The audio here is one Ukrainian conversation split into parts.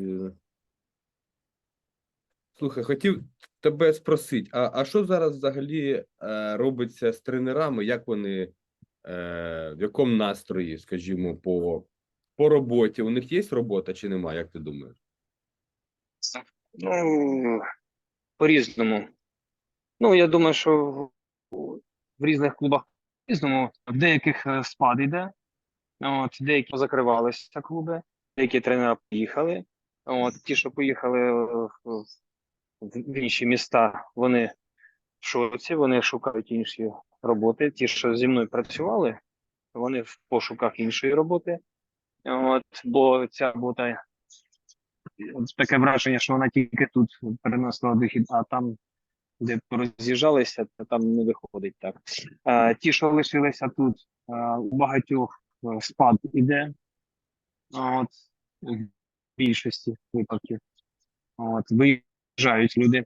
Е, Слухай, хотів тебе спросити, а, а що зараз взагалі е, робиться з тренерами? Як вони, е, в якому настрої, скажімо, по, по роботі? У них є робота чи немає, як ти думаєш? Ну, по-різному. Ну, я думаю, що в, різних клубах по-різному. В деяких е, спад йде, от, деякі закривалися клуби, деякі тренери поїхали. От, ті, що поїхали е, в, інші міста, вони в шоці, вони шукають інші роботи. Ті, що зі мною працювали, вони в пошуках іншої роботи. От, бо ця робота От таке враження, що вона тільки тут перенесла дохід, а там, де роз'їжджалися, там не виходить так. А, ті, що лишилися тут, а, у багатьох е, спад іде. От, більшості випадків. От, виїжджають люди,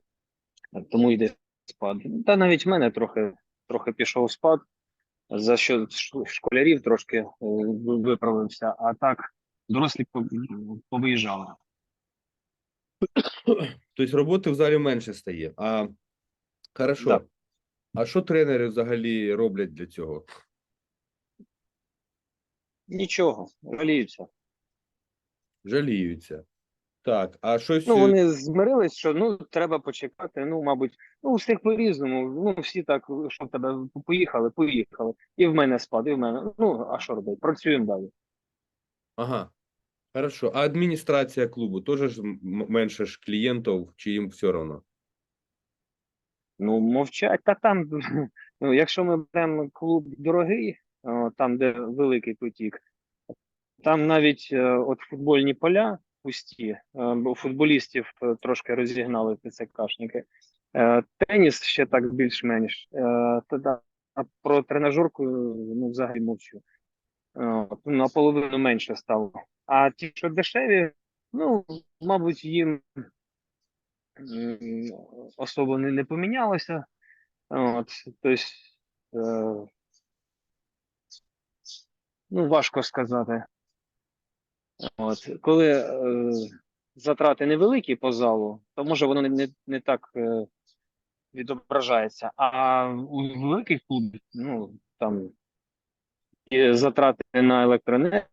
тому йде спад. Та навіть в мене трохи, трохи пішов спад. За що школярів трошки е, виправився, а так дорослі повиїжджали. Тобто роботи в залі менше стає. А хорошо. Да. А що тренери взагалі роблять для цього? Нічого, жаліються. Жаліються. Так, а щось. Ну, е, вони змирились, що ну треба почекати. Ну, мабуть, ну у всіх по-різному. Ну, всі так, що в тебе поїхали, поїхали. І в мене спад, і в мене. Ну, а що робити? Працюємо далі. Ага. Хорошо. А адміністрація клубу теж ж менше ж клієнтів, чи їм все одно? Ну, мовчать. Та там, ну, якщо ми беремо клуб дорогий, там, де великий потік, там навіть е, от футбольні поля пусті, е, бо футболістів е, трошки розігнали ТЦКшники. Теніс ще так більш-менш. Та а про тренажерку ну, взагалі мовчу. Наполовину менше стало. А ті, що дешеві, ну, мабуть, їм особо не, не помінялося. От, тобто, ну, важко сказати. От, коли е, затрати невеликі по залу, то може воно не, не, так е, відображається. А у великих клубах, ну, там і затрати на електроенергію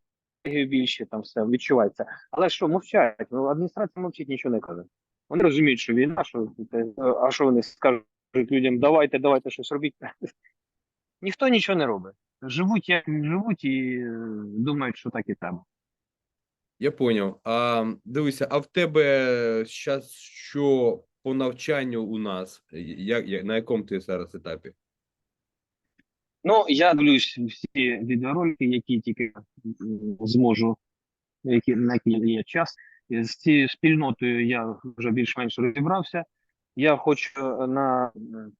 більше, там все відчувається. Але що, мовчать? Ну, адміністрація мовчить, нічого не каже. Вони розуміють, що війна, що е, а що вони скажуть людям, давайте, давайте щось робіть. Ніхто нічого не робить. Живуть як живуть і е, думають, що так і треба. Я поняв. А дивися, а в тебе зараз що по навчанню у нас? Як, як, на якому ти зараз етапі? Ну, я дивлюсь всі відеоролики, які тільки зможу, які, на які є час. З цією спільнотою я вже більш-менш розібрався. Я хочу е, на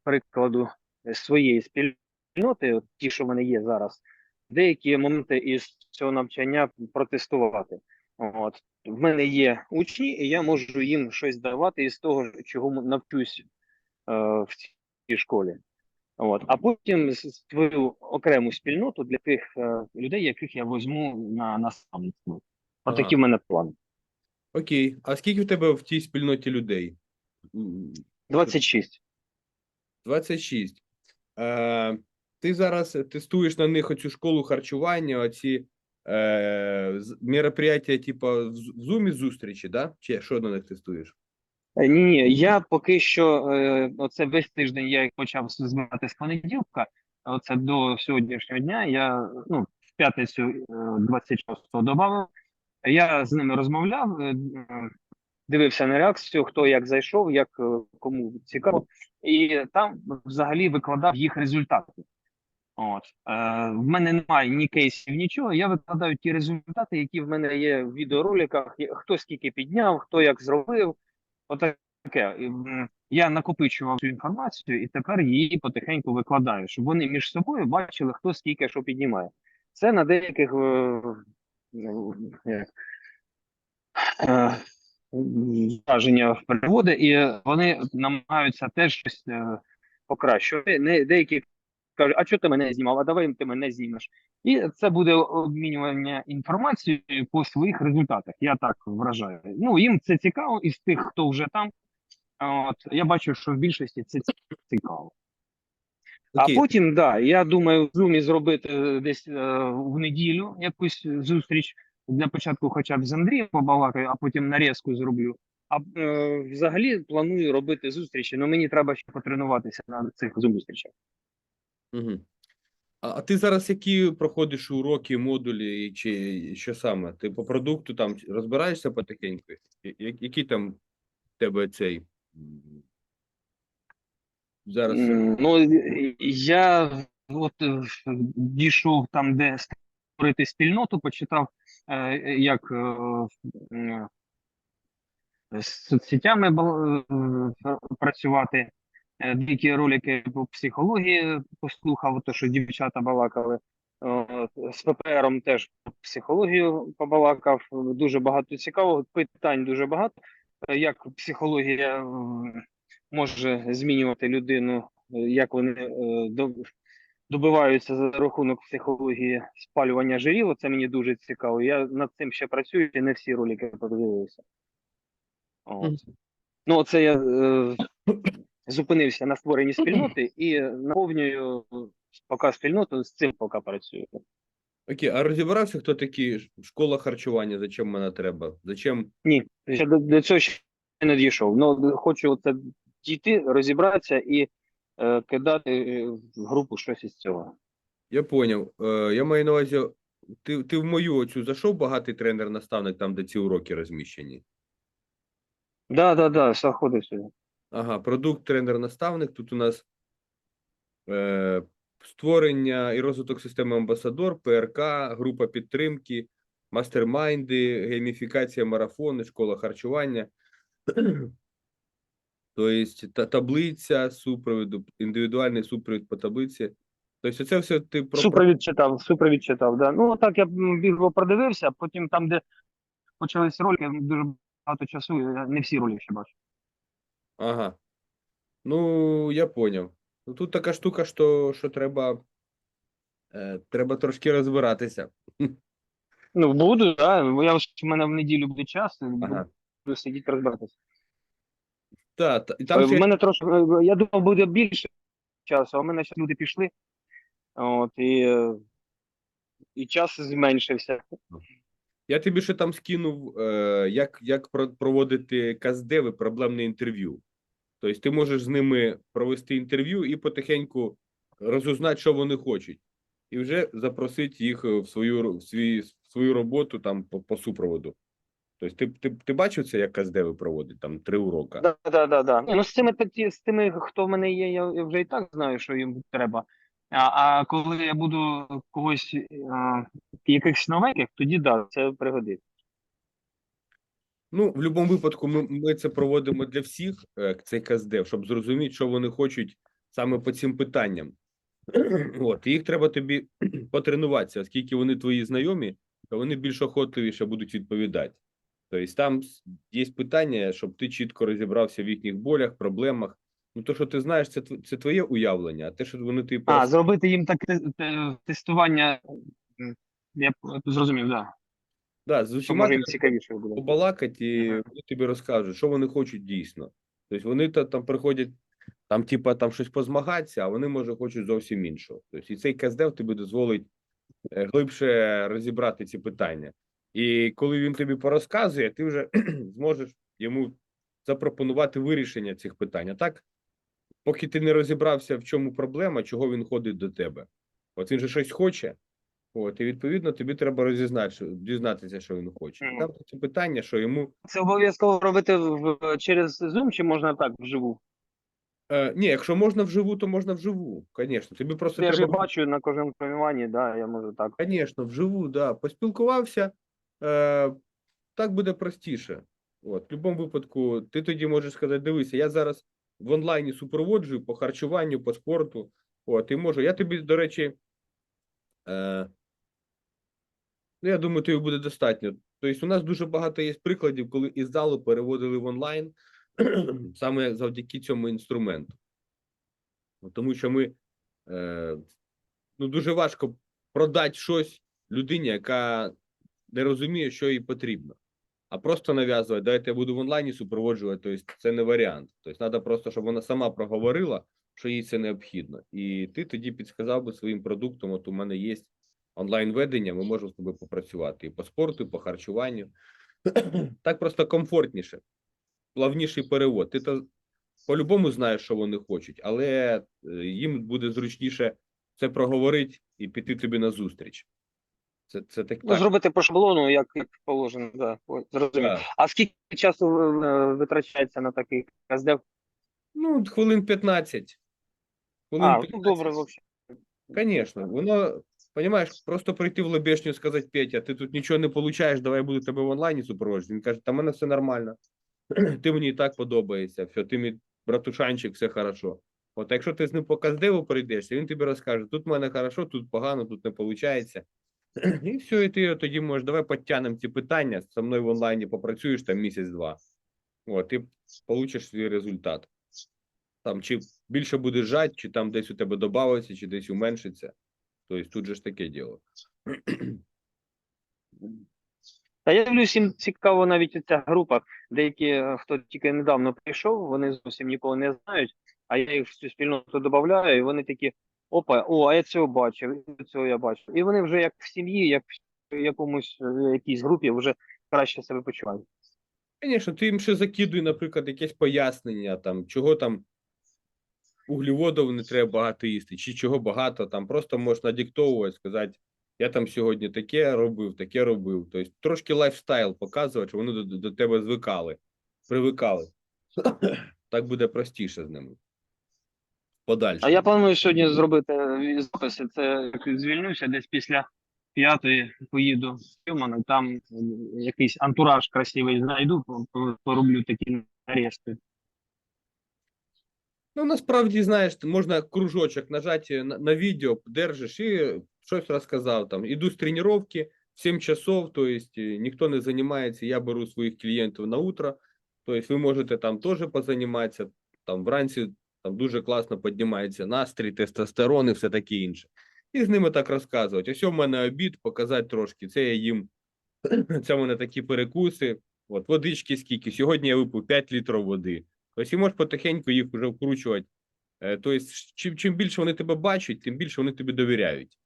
прикладу своєї спільноти, ті, що в мене є зараз, деякі моменти із цього навчання протестувати. От. В мене є учні, і я можу їм щось давати із того, чого навчусь е, в цій школі. От. А потім створю окрему спільноту для тих е, людей, яких я візьму на наставництво. Отакі в мене плани. Окей. А скільки в тебе в тій спільноті людей? М, 26. 26. Е, ти зараз тестуєш на них оцю школу харчування, оці е, мероприятия, типа в Zoom зустрічі, да? Чи що на них тестуєш? Е, Ні, я поки що, е, оце весь тиждень я почав збирати з понеділка. Оце до сьогоднішнього дня. Я ну, в п'ятницю е, 26-го додав. Я з ними розмовляв, е, е, дивився на реакцію, хто як зайшов, як е, кому цікаво, і там взагалі викладав їх результати. От е, в мене немає ні кейсів, нічого. Я викладаю ті результати, які в мене є в відеороликах. Хто скільки підняв, хто як зробив. Отаке. Я накопичував цю інформацію і тепер її потихеньку викладаю, щоб вони між собою бачили, хто скільки що піднімає. Це на деяких е, як, е, враження переводи, і вони намагаються теж щось е, покращувати. Не, деякі скаже, а чого ти мене знімав? А давай ти мене знімеш. І це буде обмінювання інформацією по своїх результатах. Я так вражаю. Ну їм це цікаво, із тих, хто вже там. От я бачу, що в більшості це цікаво. Окей. А потім, да, я думаю, в Zoom зробити е, десь е, в неділю якусь зустріч для початку, хоча б з Андрієм побалакаю, а потім нарізку зроблю. А е, взагалі планую робити зустрічі, але мені треба ще потренуватися на цих зустрічах. Угу. А, а ти зараз які проходиш уроки, модулі, чи що саме? Ти по продукту там розбираєшся потихеньку? Я- я- Який там в тебе цей м, зараз? М, Ну, і- я от е, дійшов там, де створити спільноту, почитав, е, як е, м, з соцсетями бал- е, працювати. Е, Деякі ролики по психології послухав, то що дівчата балакали. З ППРом теж психологію побалакав. Дуже багато цікавого, питань дуже багато. Е, Як психологія може змінювати людину, е, як вони добиваються за рахунок психології спалювання жирів. Це мені дуже цікаво. Я над цим ще працюю, і не всі ролики подивився. От. Ну, це я зупинився на створенні спільноти і наповнюю поки спільноту, з цим поки працюю. Окей, а розібрався, хто такі школа харчування? Зачем вона треба? Зачем? Ні, ще до, до цього ще не дійшов. Ну, хочу оце дійти, розібратися і е, кидати е, в групу щось із цього. Я поняв. Е, я маю на увазі, ти, ти в мою оцю зайшов багатий тренер-наставник, там, де ці уроки розміщені? Да, да, да, заходив сюди. Ага, продукт тренер-наставник. Тут у нас е, створення і розвиток системи Амбасадор, ПРК, група підтримки, мастермайнди, гейміфікація марафони, школа харчування. Тобто та, таблиця супровіду, індивідуальний супровід по таблиці. Тобто це все ти про Супровід читав, супровід читав, да. Ну, так я бігло продивився, потім там, де почались ролики, дуже багато часу, я не всі ролики ще бачу. Ага. Ну, я поняв. Ну, тут така штука, що, що треба, е, треба трошки розбиратися. Ну, буду, да. бо Я ж в мене в неділю буде час, Ага. буду сидіти розбиратися. Та, та, і там Е, ще мене трошки, е, я думав, буде більше часу, а в мене ще люди пішли. От, і, е, і час зменшився. Я тобі ще там скинув, е, як, як про- проводити каздеви проблемне інтерв'ю. Тобто ти можеш з ними провести інтерв'ю і потихеньку розузнати, що вони хочуть, і вже запросити їх в свою, в свій, в свою роботу там по, по супроводу. Тобто ти, ти, ти бачив це, як каздеви проводить, там три урока? Да, да, да, да. Ну, з цими, з тими, хто в мене є, я вже і так знаю, що їм треба. А, а коли я буду когось а, якихось новеньких, тоді да, це пригодиться. Ну, в будь-якому випадку, ми, ми це проводимо для всіх, е, цей каздев, щоб зрозуміти, що вони хочуть саме по цим питанням. От, і їх треба тобі потренуватися, оскільки вони твої знайомі, то вони більш охотливіше будуть відповідати. Тобто там є питання, щоб ти чітко розібрався в їхніх болях, проблемах. Ну, то, що ти знаєш, це, це твоє уявлення, а те, що вони тобі А, зробити їм так те- тестування. Я зрозумів, да. Да, з усіма може їм цікавіше буде. побалакати, і Ага. вони тобі розкажуть, що вони хочуть дійсно. Тобто вони та, там приходять, там, типа, там щось позмагатися, а вони, може, хочуть зовсім іншого. Тобто, і цей каздев тобі дозволить е, глибше розібрати ці питання. І коли він тобі порозказує, ти вже зможеш йому запропонувати вирішення цих питань. А так, поки ти не розібрався, в чому проблема, чого він ходить до тебе. От він же щось хоче, от, і відповідно тобі треба розізнати, що- дізнатися, що він хоче. Мгм. Там ці питання, що йому Це обов'язково робити в, через Zoom чи можна так вживу? Е, ні, якщо можна вживу, то можна вживу. Звісно. Тобі просто Я ж бачу на кожному промиванні, да, я можу так. Звісно, вживу, да. Поспілкувався, е, так буде простіше. От, в будь-якому випадку, ти тоді можеш сказати: дивися, я зараз в онлайні супроводжую по харчуванню, по спорту. От, і можу. Я тобі, до речі, е, ну, я думаю, тобі буде достатньо. Тобто, у нас дуже багато є прикладів, коли із залу переводили в онлайн саме завдяки цьому інструменту. Ну, Тому що ми е, ну, дуже важко продати щось людині, яка не розуміє, що їй потрібно. А просто нав'язувати, дайте я буду в онлайні супроводжувати, тобто це не варіант. Тобто треба просто, щоб вона сама проговорила, що їй це необхідно. І ти тоді підсказав би своїм продуктом, от у мене є онлайн-ведення, ми можемо з тобою попрацювати і по спорту, і по харчуванню. Так просто комфортніше, плавніший перевод. Ти то по-любому знаєш, що вони хочуть, але е, їм буде зручніше це проговорити і піти тобі на зустріч. Це, це так, Ну, так. зробити по шаблону, як, як положено, да, о, зрозумів. Так. А скільки часу е, витрачається на такий КСД? Ну, хвилин 15. Хвилин А, 15. ну добре, взагалі. Конечно, воно, понимаешь, просто прийти в лобешню і сказати, Петя, ти тут нічого не получаєш, давай я буду тебе в онлайні супроводжувати. Він каже, та в мене все нормально. ти мені і так подобається, все, ти мій братушанчик, все хорошо. От а якщо ти з ним по прийдешся, він тобі розкаже, тут в мене хорошо, тут погано, тут не виходить. І все, і ти тоді можеш, давай підтягнемо ці питання, зі мною в онлайні попрацюєш там місяць-два. От, і получиш свій результат. Там чи більше буде жать, чи там десь у тебе додається, чи десь уменшиться. Тобто тут же ж таке діло. Та я дивлюсь, їм цікаво навіть ця група. Деякі, е, хто тільки недавно прийшов, вони зовсім нікого не знають, а я їх в цю спільноту додаю, і вони такі: опа, о, а я цього бачив, і цього я бачив. І вони вже як в сім'ї, як в якомусь е, якійсь групі вже краще себе почувають. Звісно, ти їм ще закидуй, наприклад, якесь пояснення, там, чого там углеводів не треба багато їсти, чи чого багато, там просто можеш надиктовувати, сказати, я там сьогодні таке робив, таке робив. Тобто трошки лайфстайл показувати, щоб вони до, до тебе звикали, привикали. Так буде простіше з ними. Подальше. А я планую сьогодні зробити е, записи. Це як звільнюся десь після п'ятої поїду в Тюман, там е, якийсь антураж красивий знайду, по- по- пороблю такі нарізки. Ну, насправді, знаєш, можна кружочок нажати на, на відео, держиш і щось розказав. Там іду з тренування в 7 часов, то есть е, ніхто не займається, я беру своїх клієнтів на утро. То есть ви можете там теж позайматися, там вранці там дуже класно піднімається настрій, тестостерон і все таке інше. І з ними так розказувати. Ось у мене обід, показати трошки. Це я їм, це в мене такі перекуси. От водички скільки. Сьогодні я випив 5 літрів води. Тобто і можеш потихеньку їх вже вкручувати. Е, Тобто, чим, чим більше вони тебе бачать, тим більше вони тобі довіряють.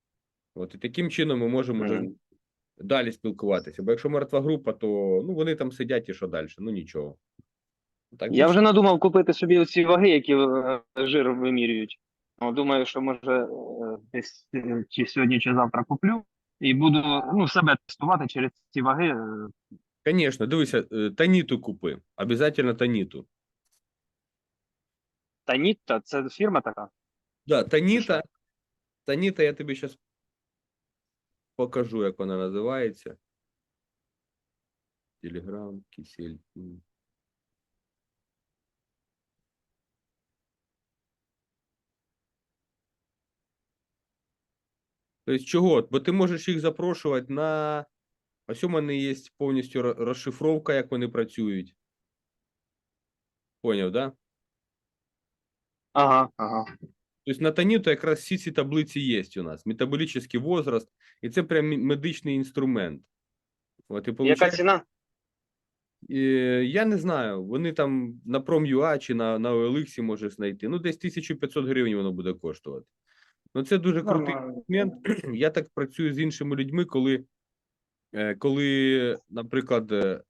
От і таким чином ми можемо вже Мгм. далі спілкуватися. Бо якщо мертва група, то ну вони там сидять і що далі? Ну нічого. Так, Я більше- вже надумав купити собі оці ваги, які е, жир вимірюють. О, Думаю, що може е, десь чи сьогодні, чи завтра куплю, і буду ну, себе тестувати через ці ваги. Конечно, дивися, Таніту купи. Обязательно Таніту. Таніта, це фірма така. Да, Таніта. Таніта, я тобі зараз покажу, як вона називається. Телеграм, кисель. Тобто чого? Бо ти можеш їх запрошувати на. Ось у мене є повністю розшифровка, як вони працюють. Поняв, да? Ага, ага. Тобто на Таніту якраз всі ці таблиці є у нас. Метаболічний возраст, і це прям медичний інструмент. От, і Яка ціна? Е, я не знаю, вони там на Prom.ua чи на, на OLX можеш знайти. Ну, десь 1500 гривень воно буде коштувати. Ну, це дуже крутий інструмент. Я так працюю з іншими людьми, коли, е, коли наприклад, е,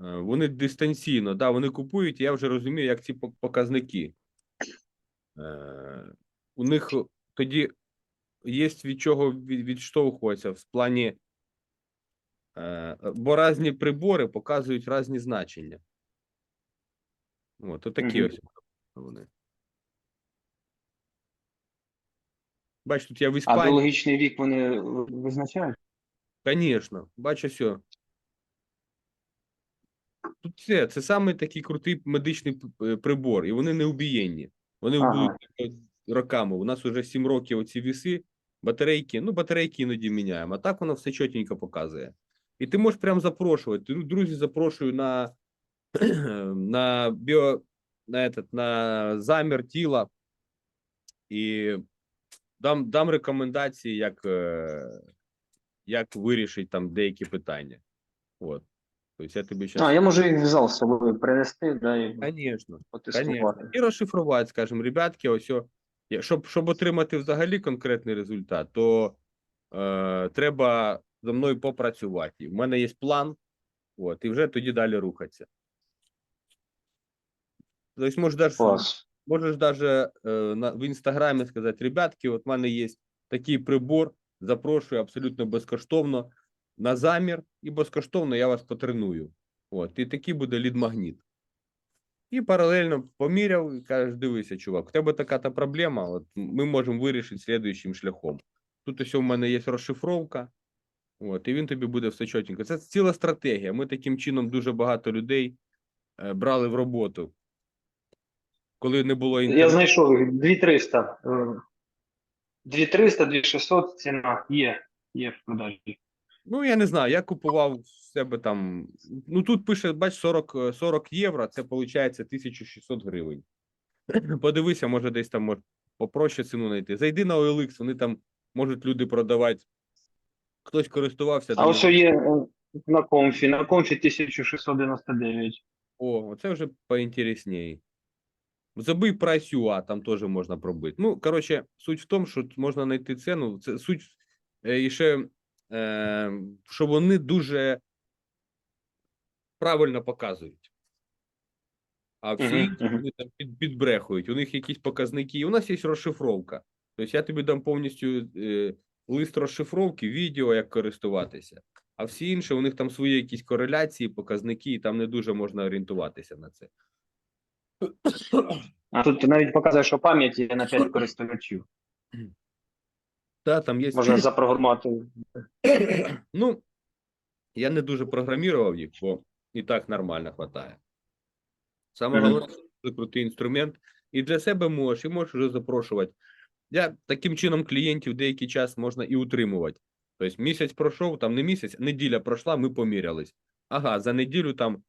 вони дистанційно, да, вони купують, і я вже розумію, як ці показники. Е, У них тоді є від чого від- відштовхуватися в плані. Е, бо різні прибори показують різні значення. От, отакі Мгм. ось вони. Бач, тут я в А біологічний вік вони визначають? Конечно, бачу все. Тут це, це саме такий крутий медичний е, прибор, і вони не убієнні. Вони Ага. будуть е, роками. У нас вже 7 років оці віси, батарейки, ну, батарейки іноді міняємо, а так воно все чотенько показує. І ти можеш прям запрошувати. Дру- Друзі, запрошую на, на біо, на, этот, на замір тіла. І дам, дам рекомендації, як, е, як вирішити там деякі питання. От. Тобто я тобі А, зараз. я можу їх в зал з собою принести, да, і потестувати. Конечно. І розшифрувати, скажімо, ребятки, ось о, я- щоб, щоб отримати взагалі конкретний результат, то е, треба за мною попрацювати. У мене є план, от, і вже тоді далі рухатися. Тобто, можеш даже, Клас. можеш даже е, на, в інстаграмі сказати, ребятки, от в мене є такий прибор, запрошую абсолютно безкоштовно на замір, і безкоштовно я вас потреную. От, і такий буде лід-магніт. І паралельно поміряв і кажеш, дивися, чувак, у тебе така та проблема, от ми можемо вирішити слідуючим шляхом. Тут ось у мене є розшифровка, от, і він тобі буде все чотенько. Це ціла стратегія. Ми таким чином дуже багато людей е, брали в роботу. Коли не було Я знайшов 2300. е, 2300, 2600 ціна є, є в продажі. Ну, я не знаю, я купував в себе там. Ну, тут пише, бач, 40, е, 40 євро, це виходить 1600 гривень. Подивися, може, десь там може, попроще ціну знайти. Зайди на OLX, вони там можуть люди продавати. Хтось користувався. А ось є е, на комфі, на комфі 1699. О, це вже поінтересніше. Забий прайс UA, там теж можна пробити. Ну, коротше, суть в тому, що можна знайти ціну. Це суть е, і ще, е, що вони дуже правильно показують. А всі інші вони там під, підбрехують. У них якісь показники. У нас є розшифровка. Тобто я тобі дам повністю е, лист розшифровки, відео, як користуватися. А всі інші, у них там свої якісь кореляції, показники, і там не дуже можна орієнтуватися на це. А тут ти навіть показує, що пам'ять є на 5 користувачів. Та, там є... Можна запрограмувати. Ну, я не дуже програмував їх, бо і так нормально хватає. Саме головне, це крутий інструмент. І для себе можеш, і можеш вже запрошувати. Я таким чином клієнтів деякий час можна і утримувати. Тобто місяць пройшов, там не місяць, неділя пройшла, ми помірялись. Ага, за неділю там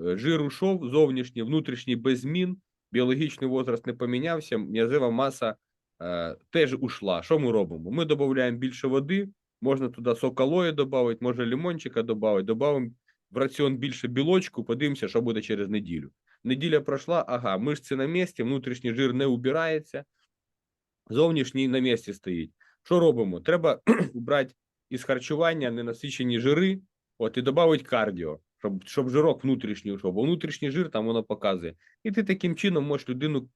е, жир ушов, зовнішній, внутрішній без змін, біологічний возраст не помінявся, м'язова маса е, теж ушла. Що ми робимо? Ми додаємо більше води, можна туди сок додати, може лимончика додати, додаємо в раціон більше білочку, подивимося, що буде через неділю. Неділя пройшла, ага, мишці на місці, внутрішній жир не убирається, зовнішній на місці стоїть. Що робимо? Треба убрати із харчування ненасичені жири, от і додати кардіо, щоб, щоб жирок внутрішній йшов, бо внутрішній жир там воно показує. І ти таким чином можеш людину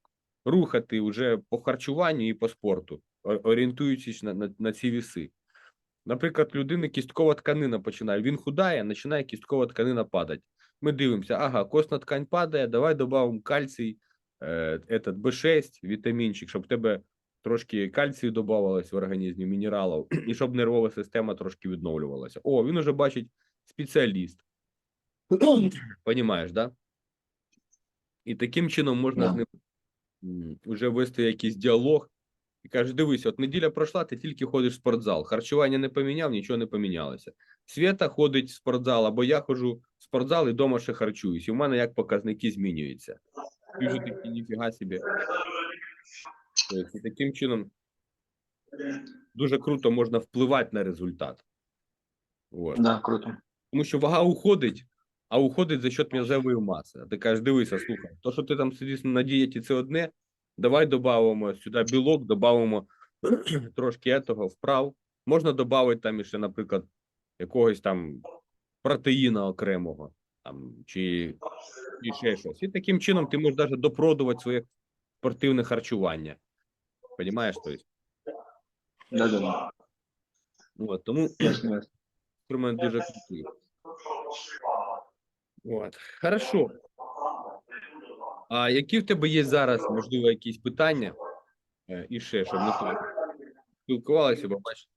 рухати вже по харчуванню і по спорту, орієнтуючись на, на, на ці віси. Наприклад, людини кісткова тканина починає. Він худає, починає кісткова тканина падати. Ми дивимося, ага, костна ткань падає, давай додамо кальцій, е, этот B6, вітамінчик, щоб в тебе трошки кальцію додавалось в організмі, мінералів, і щоб нервова система трошки відновлювалася. О, він уже бачить спеціаліст. Понімаєш, да? І таким чином можна Да. з ним м, уже вести якийсь діалог. І каже: дивись, от неділя пройшла, ти тільки ходиш в спортзал. Харчування не поміняв, нічого не помінялося. Свята ходить в спортзал, або я ходжу в спортзал і вдома ще харчуюсь. І в мене як показники змінюються. І вже такі ніфіга собі. І таким чином дуже круто можна впливати на результат. От. Да, круто. Тому що вага уходить, а уходить за счет м'язової маси. А ти кажеш, дивися, слухай, то, що ти там сидиш на дієті, це одне. Давай додамо сюди білок, додамо трошки етого вправ. Можна додати там ще, наприклад, якогось там протеїна окремого, там, чи, чи ще щось. І таким чином ти можеш навіть допродувати своє спортивне харчування. Понімаєш? Да, да, да. от, тому інструмент дуже крутий. От. Хорошо. А які в тебе є зараз, можливо, якісь питання? Е, І ще, щоб ми тут спілкувалися, бо бачиш,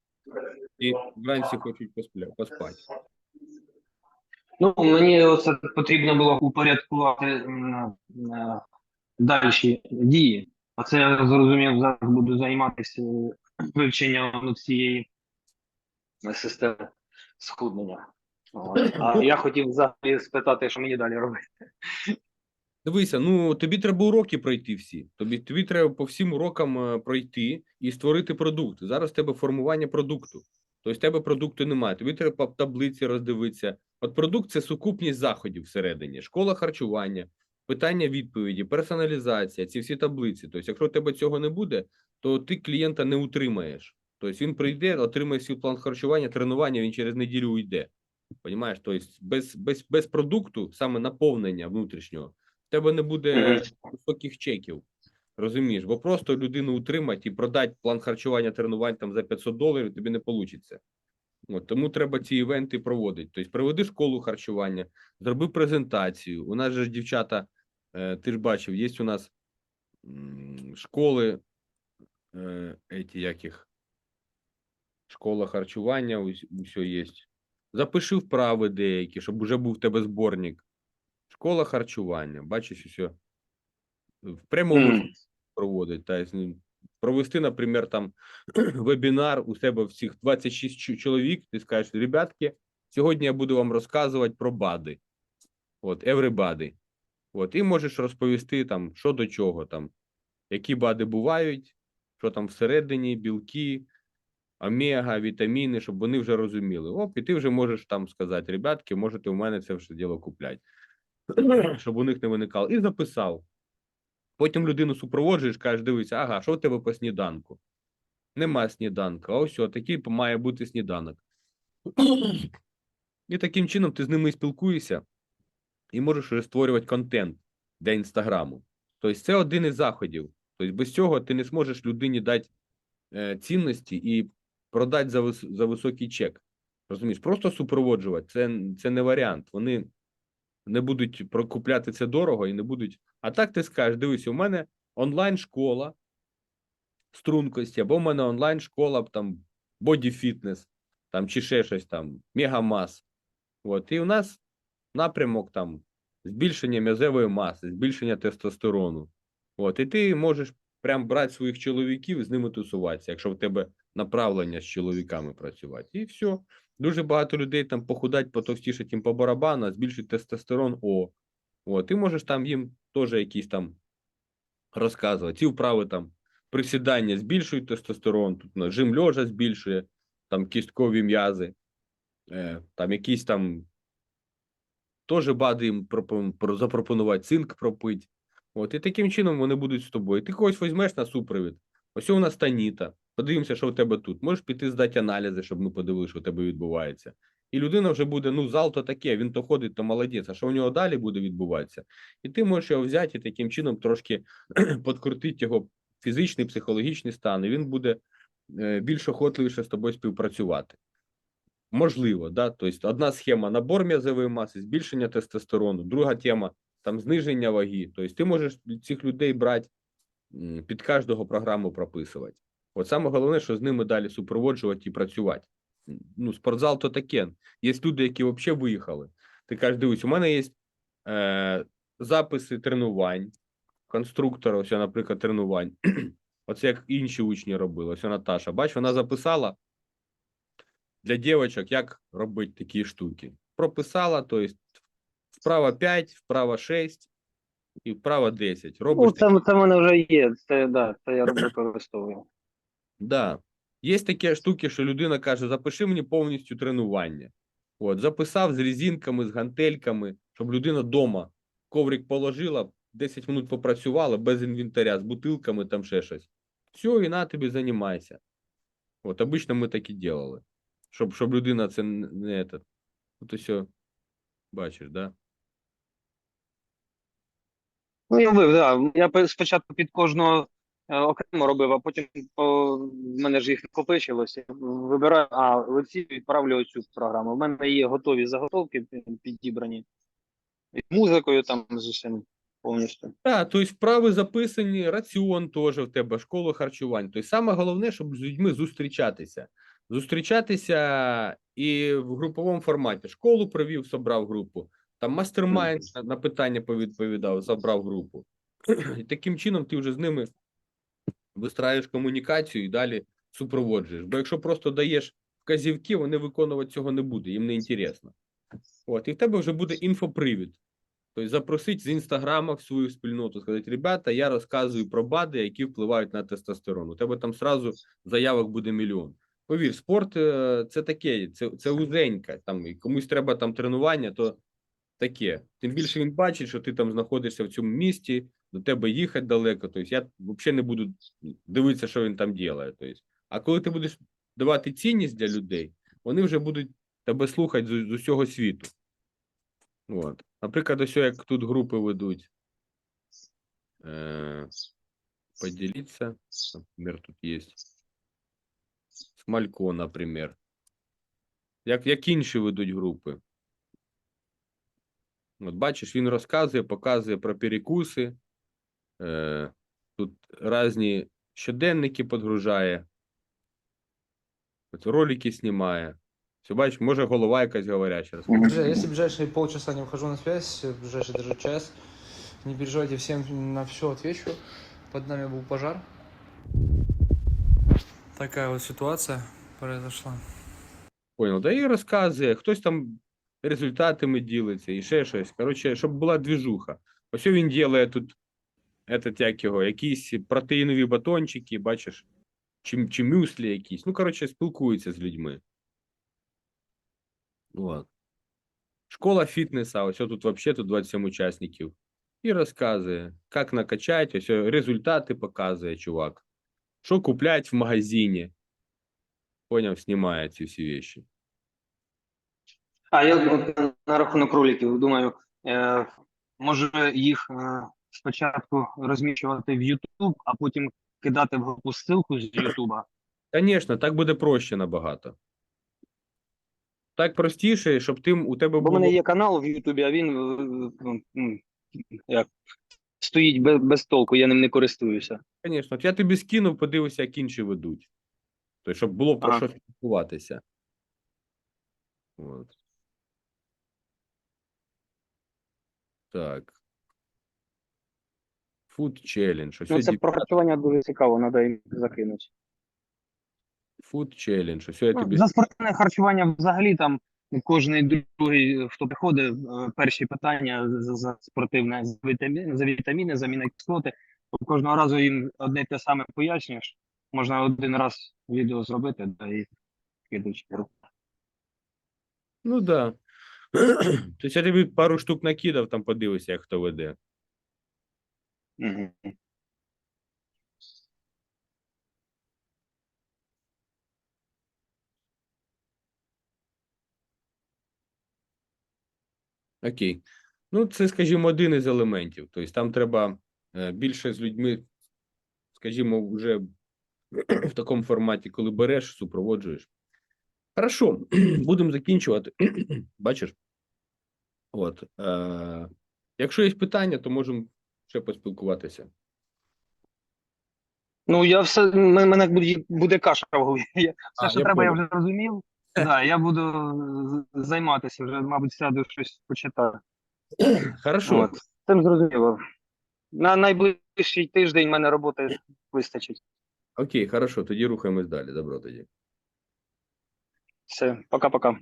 і вранці хочуть поспати. Ну, мені оце потрібно було упорядкувати е, дальші дії. А це я зрозумів, зараз буду займатися вивченням цієї системи схуднення. А я хотів взагалі спитати, що мені далі робити. Дивися, ну тобі треба уроки пройти всі. Тобі, тобі треба по всім урокам е, пройти і створити продукт. Зараз в тебе формування продукту. Тобто в тебе продукту немає. Тобі треба таблиці роздивитися. От продукт це сукупність заходів всередині, школа харчування, питання відповіді, персоналізація, ці всі таблиці. Тобто, якщо у тебе цього не буде, то ти клієнта не утримаєш. Тобто він прийде, отримає свій план харчування, тренування, він через неділю уйде. Понімаєш? Тобто без, без, без продукту, саме наповнення внутрішнього, в тебе не буде високих чеків. Розумієш, бо просто людину утримати і продати план харчування тренувань там за 500 доларів тобі не вийде. От, тому треба ці івенти проводити. Тобто проведи школу харчування, зроби презентацію. У нас же ж дівчата, е, ти ж бачив, є у нас школи, е, еті, як їх, школа харчування, усе є. Запиши вправи деякі, щоб вже був в тебе зборник. Школа харчування, бачиш, усе. В прямому ефірі проводить. Та, провести, наприклад, там вебінар у себе всіх 26 чу- чоловік. Ти скажеш, ребятки, сьогодні я буду вам розказувати про БАДи. От, everybody. От, і можеш розповісти там, що до чого там, які БАДи бувають, що там всередині, білки, омега, вітаміни, щоб вони вже розуміли. Оп, і ти вже можеш там сказати, ребятки, можете у мене це все діло купляти. щоб у них не виникало. І записав. Потім людину супроводжуєш, кажеш, дивися, ага, що в тебе по сніданку? Нема сніданка. А ось такий має бути сніданок. І таким чином ти з ними спілкуєшся і можеш вже створювати контент для інстаграму. Тобто це один із заходів. Тобто без цього ти не зможеш людині дати е, цінності і продати за, вис, за високий чек. Розумієш, просто супроводжувати це, це не варіант. Вони не будуть прокупляти це дорого і не будуть. А так ти скажеш: дивись, у мене онлайн-школа стрункості, або в мене онлайн-школа там боді-фітнес, там чи ще щось там, мегамас. От, і у нас напрямок там збільшення м'язевої маси, збільшення тестостерону. От, і ти можеш прям брати своїх чоловіків і з ними тусуватися, якщо в тебе направлення з чоловіками працювати. І все. Дуже багато людей там похудать, потовстішать їм по барабану, збільшить тестостерон. О. От, ти можеш там їм теж якісь там розказувати. Ці вправи там присідання збільшують тестостерон, тут на жим льожа збільшує, там кісткові м'язи, е, там якісь там теж бади їм запропонувати, цинк пропить. От, і таким чином вони будуть з тобою. Ти когось візьмеш на супровід. Ось у нас Таніта. Подивимося, що у тебе тут. Можеш піти здати аналізи, щоб ми подивилися, що у тебе відбувається. І людина вже буде, ну, зал то таке, він то ходить, то молодець. А що у нього далі буде відбуватися? І ти можеш його взяти і таким чином трошки подкрутити його фізичний, психологічний стан, і він буде е, більш охотливіше з тобою співпрацювати. Можливо, да. Тобто одна схема набор м'язової маси, збільшення тестостерону, друга тема там зниження ваги. Тобто ти можеш цих людей брати під кожного програму прописувати. От саме головне, що з ними далі супроводжувати і працювати. Ну, спортзал то таке. Є люди, які взагалі виїхали. Ти кажеш, дивись, у мене є е, записи тренувань, конструктора, ось, наприклад, тренувань. Оце як інші учні робили. Ось Наташа. Бач, вона записала для дівчаток, як робити такі штуки. Прописала, то есть вправо 5, вправо 6 і вправо 10. Робиш Ну, такі- це, це в мене вже є. Це, да, це я роблю використовую. Да. Є такі штуки, що людина каже: запиши мені повністю тренування. От, записав з резинками, з гантельками, щоб людина вдома коврик положила, 10 минут попрацювала без інвентаря, з бутилками, там ще щось. Все, і на тобі займайся. От, обично ми так і делали. Щоб, щоб людина це не, этот. От все. Бачиш, да? Ну, я робив, да. Я спочатку під кожного окремо робив, а потім по... в мене ж їх накопичилося. Вибираю, а оці відправлю оцю програму. У мене є готові заготовки підібрані. І з музикою там з усім повністю. Так, то тобто вправи записані, раціон теж в тебе, школа харчувань. Тобто саме головне, щоб з людьми зустрічатися. Зустрічатися і в груповому форматі. Школу провів, собрав групу. Там мастермайнд на питання повідповідав, забрав групу. І таким чином ти вже з ними вистраюєш комунікацію і далі супроводжуєш. Бо якщо просто даєш вказівки, вони виконувати цього не буде, їм не інтересно. От, і в тебе вже буде інфопривід. Тобто запросити з інстаграма в свою спільноту, сказати, ребята, я розказую про БАДи, які впливають на тестостерон. У тебе там сразу заявок буде мільйон. Повір, спорт е, це таке, це, це узенька. Там і комусь треба там тренування, то таке. Тим більше він бачить, що ти там знаходишся в цьому місті, до тебе їхати далеко. Тобто я взагалі не буду дивитися, що він там робить. Тобто, а коли ти будеш давати цінність для людей, вони вже будуть тебе слухати з, з усього світу. От. Наприклад, ось як тут групи ведуть. Е, поділіться. Наприклад, тут є. Смалько, наприклад. Як, як інші ведуть групи. От бачиш, він розказує, показує про перекуси. Е, тут різні щоденники підгружає. От ролики знімає. Все, бачиш, може голова якась говоряча. Друзья, если в ближайшие полчаса не вхожу на связь, в ближайший даже час, не переживайте, всем на все отвечу. Под нами был пожар. Такая вот ситуация произошла. Понял. Да і розказує, хтось там результатами ділиться і ще щось. Коротше, щоб була двіжуха. Ось він ділає тут этот, як його, якісь протеїнові батончики, бачиш, чи, чи мюслі якісь. Ну, коротше, спілкується з людьми. Вот. Школа фітнеса, ось тут взагалі тут 27 учасників. І розказує, як накачати, ось результати показує, чувак. Що куплять в магазині. Поняв, знімає ці всі вещи. А я от на рахунок роликів думаю, е, може їх е, спочатку розміщувати в YouTube, а потім кидати в групу ссылку з YouTube. Звісно, так буде проще набагато. Так простіше, щоб ти, у тебе Бо в було. мене є канал в YouTube, а він е, як, стоїть без, без толку, я ним не користуюся. Звісно, от я тобі скинув, подивися, як інші ведуть. Тобто, щоб було про Ага. що спілкуватися. От. Так. Food challenge. Ось Ну, це про харчування дуже цікаво, треба їм закинути. Food challenge. Ось я Ну, тобі за спортивне харчування взагалі там кожний другий, хто приходить, е, перші питання за, за спортивне за вітаміни, за вітаміни, за амінокислоти. То Кожного разу їм одне й те саме пояснюєш. Можна один раз відео зробити, да і кидуть. Ну да. Тобто я тобі пару штук накидав, там подивися, як хто веде. Угу. Окей. Ну, це, скажімо, один із елементів. Тобто там треба е, більше з людьми, скажімо, вже в такому форматі, коли береш, супроводжуєш. Хорошо, будемо закінчувати. Бачиш? От. Е, якщо є питання, то можемо ще поспілкуватися. Ну, я все, м- мене буде, буде каша в голові. Я- Все, А, що я треба, я вже розумів. Да, я буду займатися вже, мабуть, сяду щось почитаю. Хорошо. От, цим зрозуміло. На найближчий тиждень в мене роботи вистачить. Окей, хорошо, тоді рухаємось далі. Добро тоді. Все, пока-пока.